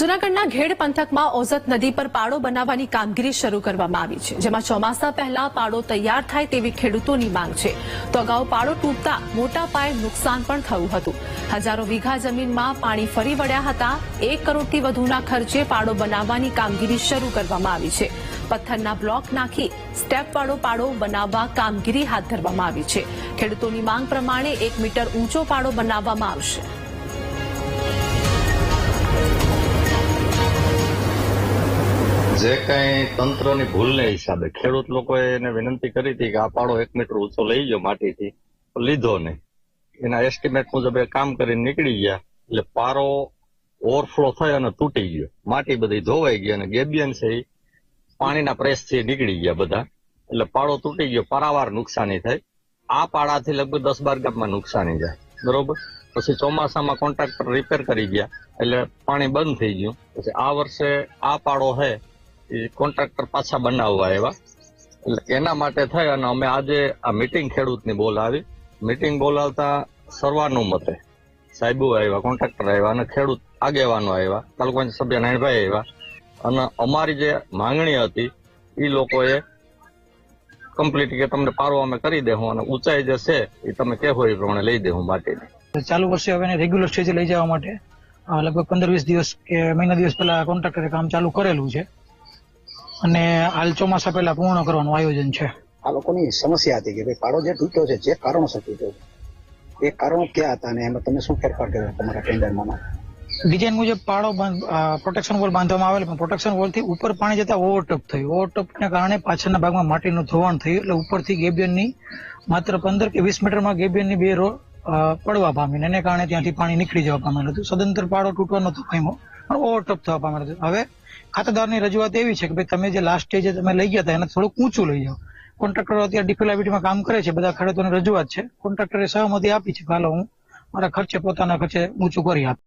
જૂનાગઢના ઘેડ પંથકમાં ઓઝત નદી પર પાડો બનાવવાની કામગીરી શરૂ કરવામાં આવી છે, જેમાં ચોમાસા પહેલા પાડો તૈયાર થાય તેવી ખેડૂતોની માંગ છે. તો અગાઉ પાડો તૂટતા મોટા પાયે નુકસાન પણ થયું હતું. હજારો વીઘા જમીનમાં પાણી ફરી વળ્યા હતા. એક કરોડથી વધુના ખર્ચે પાડો બનાવવાની કામગીરી શરૂ કરવામાં આવી છે. પથ્થરના બ્લોક નાખી સ્ટેપવાળો પાડો બનાવવા કામગીરી હાથ ધરવામાં આવી છે. ખેડૂતોની માંગ પ્રમાણે એક મીટર ઊંચો પાડો બનાવવામાં આવશે. જે કઈ તંત્રની ભૂલને હિસાબે ખેડૂત લોકોએ એને વિનંતી કરી હતી કે આ પાડો એક મીટર ઊંચો લઈ ગયો માટીથી લીધો નહીં. એના એસ્ટિમેટ મુજબ એ કામ કરીને નીકળી ગયા, એટલે પારો ઓવરફ્લો થયો અને તૂટી ગયો. માટી બધી ધોવાઈ ગઈ અને ગેબિયન છે પાણીના પ્રેસથી નીકળી ગયા બધા. એટલે પાડો તૂટી ગયો, પારાવાર નુકસાની થઈ. આ પાડાથી લગભગ દસ બાર ગામમાં નુકસાની જાય. બરોબર? પછી ચોમાસામાં કોન્ટ્રાક્ટર રિપેર કરી ગયા, એટલે પાણી બંધ થઈ ગયું. પછી આ વર્ષે આ પાડો છે એ કોન્ટ્રાક્ટર પાછા બનાવવા આવ્યા. એટલે એના માટે થઈ અને અમે આજે આ મીટિંગ ખેડૂતની બોલાવી મીટિંગ બોલાવતા સર્વાનુમતે સાહેબો આવ્યા, કોન્ટ્રાક્ટર આવ્યા અને ખેડૂત આગેવાનો આવ્યા તાલુકા સભ્ય નાયણભાઈ આવ્યા. અને અમારી જે માંગણી હતી એ લોકોએ કમ્પ્લીટ કે તમને પારો અમે કરી દેવું અને ઊંચાઈ જે છે એ તમે કહેવો એ પ્રમાણે લઈ દેવું માટીની. ચાલુ વર્ષે હવે રેગ્યુલર સ્ટેજે લઈ જવા માટે લગભગ પંદર વીસ દિવસ કે મહિના દિવસ પહેલા કોન્ટ્રાક્ટરે કામ ચાલુ કરેલું છે. અને હાલ ચોમાસા પહેલા પૂર્ણ કરવાનું આયોજન છે. આ લોકોની સમસ્યા હતી કે ભાઈ પાડો જે તૂટ્યો છે જે કારણોસર તૂટ્યો છે એ કારણો ક્યાં હતા અને એમાં તમે શું ફેરફાર કર્યો તમારા ટેન્ડરમાં? ડિઝાઇન મુજબ પાડો પ્રોટેક્શન વોલ બાંધવામાં આવેલ પણ પ્રોટેક્શન વોલથી ઉપર પાણી જતા ઓવરટપ થયું. ઓવરટપને કારણે પાછળના ભાગમાં માટીનું ધોવાણ થયું એટલે ઉપરથી ગેબિયનની માત્ર પંદર કે વીસ મીટરમાં ગેબિયનની બે રો પડવા પામીને એને કારણે ત્યાંથી પાણી નીકળી જવા પામેલું હતું. સદંતર પાડો તૂટવાનો હતો પણ ઓવરટપ થવા પામે હવે ખાતેદારની રજૂઆત એવી છે કે ભાઈ તમે જે લાસ્ટ સ્ટેજે તમે લઈ ગયા હતા, એને થોડુંક ઊંચું લઈ જાઓ. કોન્ટ્રાક્ટરો અત્યારે ડિફેલાબિટીમાં કામ કરે છે, બધા ખેડૂતોની રજૂઆત છે. કોન્ટ્રાક્ટરે સહમતી આપી છે હાલો હું મારા ખર્ચે પોતાના ખર્ચે ઊંચું કરી આપું.